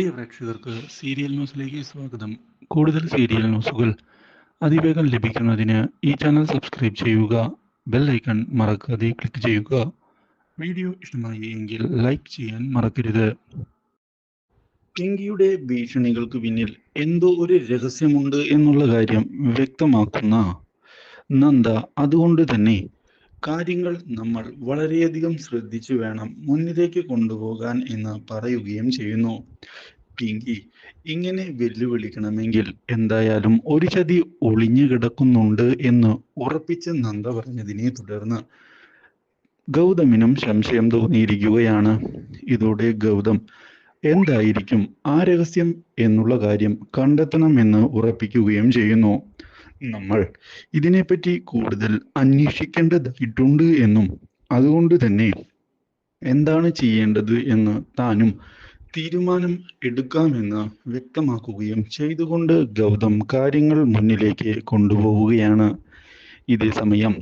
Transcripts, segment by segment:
പ്രിയ പ്രേക്ഷകർക്ക് സീരിയൽ ന്യൂസിലേക്ക് സ്വാഗതം. കൂടുതൽ സീരിയൽ ന്യൂസുകൾ അതിവേഗം ലഭിക്കുന്നതിന് ഈ ചാനൽ സബ്സ്ക്രൈബ് ചെയ്യുക ബെൽ ഐക്കൺ മറക്കാതെ ക്ലിക്ക് ചെയ്യുക. വീഡിയോ ഇഷ്ടമായി എങ്കിൽ ലൈക്ക് ചെയ്യാൻ മറക്കരുത്. പിങ്കിയുടെ ഭീഷണികൾക്ക് പിന്നിൽ എന്തോ ഒരു രഹസ്യമുണ്ട് എന്നുള്ള കാര്യം വ്യക്തമാക്കുന്ന നന്ദ അതുകൊണ്ട് തന്നെ കാര്യങ്ങൾ നമ്മൾ വളരെയധികം ശ്രദ്ധിച്ചു വേണം മുന്നിലേക്ക് കൊണ്ടുപോകാൻ എന്ന് പറയുകയും ചെയ്യുന്നു. പിങ്കി ഇങ്ങനെ വെല്ലുവിളിക്കണമെങ്കിൽ എന്തായാലും ഒരു ചതി ഒളിഞ്ഞു കിടക്കുന്നുണ്ട് എന്ന് ഉറപ്പിച്ച് നന്ദ പറഞ്ഞതിനെ തുടർന്ന് ഗൗതമിനും സംശയം തോന്നിയിരിക്കുകയാണ്. ഇതോടെ ഗൗതം എന്തായിരിക്കും? ആ രഹസ്യം എന്നുള്ള കാര്യം കണ്ടെത്തണമെന്ന് ഉറപ്പിക്കുകയും ചെയ്യുന്നു. നമ്മൾ ഇതിനെപ്പറ്റി കൂടുതൽ അന്വേഷിക്കേണ്ടതായിട്ടുണ്ട് എന്നും അതുകൊണ്ട് തന്നെ എന്താണ് ചെയ്യേണ്ടത് എന്ന് താനും തീരുമാനം എടുക്കാമെന്ന് വ്യക്തമാക്കുകയും ചെയ്തുകൊണ്ട് ഗൗതം കാര്യങ്ങൾ മുന്നിലേക്ക് കൊണ്ടുപോവുകയാണ്. ഇതേ സമയം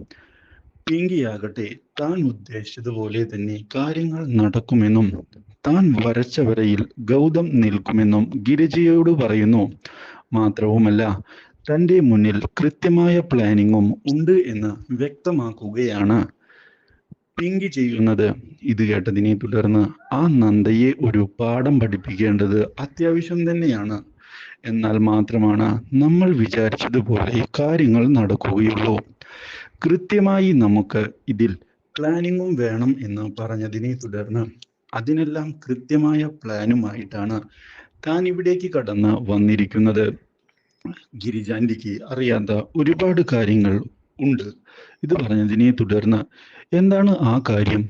പിങ്കിയാകട്ടെ താൻ ഉദ്ദേശിച്ചതുപോലെ തന്നെ കാര്യങ്ങൾ നടക്കുമെന്നും താൻ വരച്ച വരയിൽ ഗൗതം നിൽക്കുമെന്നും ഗിരിജയോട് പറയുന്നു. മാത്രവുമല്ല തന്റെ മുന്നിൽ കൃത്യമായ പ്ലാനിങ്ങും ഉണ്ട് എന്ന് വ്യക്തമാക്കുകയാണ്. പിങ്ക് ചെയ്യുന്നത് ഇത് കേട്ടതിനെ തുടർന്ന് ആ നന്ദയെ ഒരു പാഠം പഠിപ്പിക്കേണ്ടത് അത്യാവശ്യം തന്നെയാണ്. എന്നാൽ മാത്രമാണ് നമ്മൾ വിചാരിച്ചതുപോലെ കാര്യങ്ങൾ നടക്കുകയുള്ളൂ. കൃത്യമായി നമുക്ക് ഇതിൽ പ്ലാനിങ്ങും വേണം എന്ന് പറഞ്ഞതിനെ തുടർന്ന് അതിനെല്ലാം കൃത്യമായ പ്ലാനുമായിട്ടാണ് താൻ ഇവിടേക്ക് കടന്ന് വന്നിരിക്കുന്നത്. ഗിരിജാന്റിക്ക് അറിയാത്ത ഒരുപാട് കാര്യങ്ങൾ ഉണ്ട്. ഇത് പറഞ്ഞതിനെ തുടർന്ന് എന്താണ് ആ കാര്യം?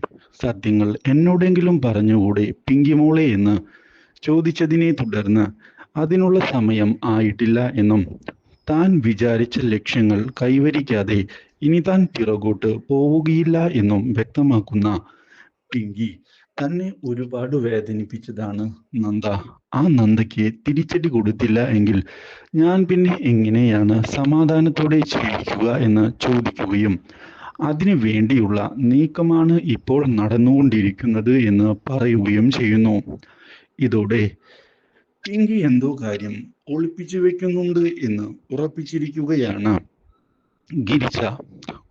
സത്യങ്ങൾ എന്നോടെങ്കിലും പറഞ്ഞുകൂടെ പിങ്കിമോളെ എന്ന് ചോദിച്ചതിനെ തുടർന്ന് അതിനുള്ള സമയം ആയിട്ടില്ല എന്നും താൻ വിചാരിച്ച ലക്ഷ്യങ്ങൾ കൈവരിക്കാതെ ഇനി താൻ പിറകോട്ട് പോവുകയില്ല എന്നും വ്യക്തമാക്കുന്ന പിങ്കി തന്നെ ഒരുപാട് വേദനിപ്പിച്ചതാണ് നന്ദ. ആ നന്ദയ്ക്ക് തിരിച്ചടി കൊടുത്തില്ല എങ്കിൽ ഞാൻ പിന്നെ എങ്ങനെയാണ് സമാധാനത്തോടെ ജീവിക്കുക എന്ന് ചോദിക്കുകയും അതിനു വേണ്ടിയുള്ള നീക്കമാണ് ഇപ്പോൾ നടന്നുകൊണ്ടിരിക്കുന്നത് എന്ന് പറയുകയും ചെയ്യുന്നു. ഇതോടെ പിങ്കി എന്തോ കാര്യം ഒളിപ്പിച്ചു വെക്കുന്നുണ്ട് എന്ന് ഉറപ്പിച്ചിരിക്കുകയാണ് ഗിരിജ.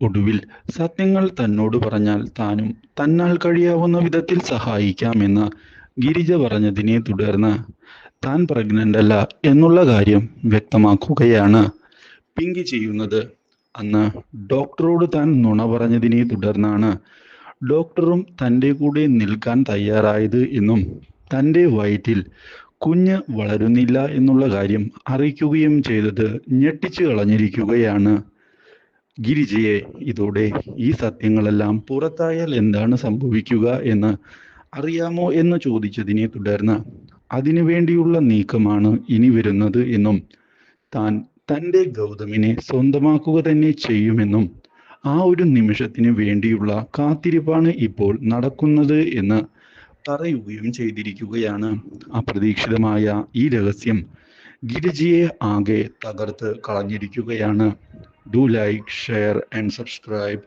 ഒടുവിൽ സത്യങ്ങൾ തന്നോട് പറഞ്ഞാൽ താനും തന്നാൽ കഴിയാവുന്ന വിധത്തിൽ സഹായിക്കാമെന്ന് ഗിരിജ പറഞ്ഞതിനെ തുടർന്ന് താൻ പ്രഗ്നന്റ് അല്ല എന്നുള്ള കാര്യം വ്യക്തമാക്കുകയാണ്. പിങ്കി ചെയ്യുന്നത് അന്ന് ഡോക്ടറോട് താൻ നുണ പറഞ്ഞതിനെ തുടർന്നാണ്. ഡോക്ടറും തന്റെ കൂടെ നിൽക്കാൻ തയ്യാറായത് എന്നും തന്റെ വയറ്റിൽ കുഞ്ഞ് വളരുന്നില്ല എന്നുള്ള കാര്യം അറിയിക്കുകയും ചെയ്തത് ഞെട്ടിച്ചു കളഞ്ഞിരിക്കുകയാണ്. ഗിരിജയെ ഇതോടെ ഈ സത്യങ്ങളെല്ലാം പുറത്തായാൽ എന്താണ് സംഭവിക്കുക എന്ന് അറിയാമോ എന്ന് ചോദിച്ചതിനെ തുടർന്ന് അതിനു വേണ്ടിയുള്ള നീക്കമാണ് ഇനി വരുന്നത് എന്നും താൻ തന്റെ ഗൗതമിനെ സ്വന്തമാക്കുക തന്നെ ചെയ്യുമെന്നും ആ ഒരു നിമിഷത്തിന് വേണ്ടിയുള്ള കാത്തിരിപ്പാണ് ഇപ്പോൾ നടക്കുന്നത് എന്ന് പറയുകയും ചെയ്തിരിക്കുകയാണ്. അപ്രതീക്ഷിതമായ ഈ രഹസ്യം ഗിരിജിയെ ആകെ തകർത്ത് കളഞ്ഞിരിക്കുകയാണ്. Do like share and subscribe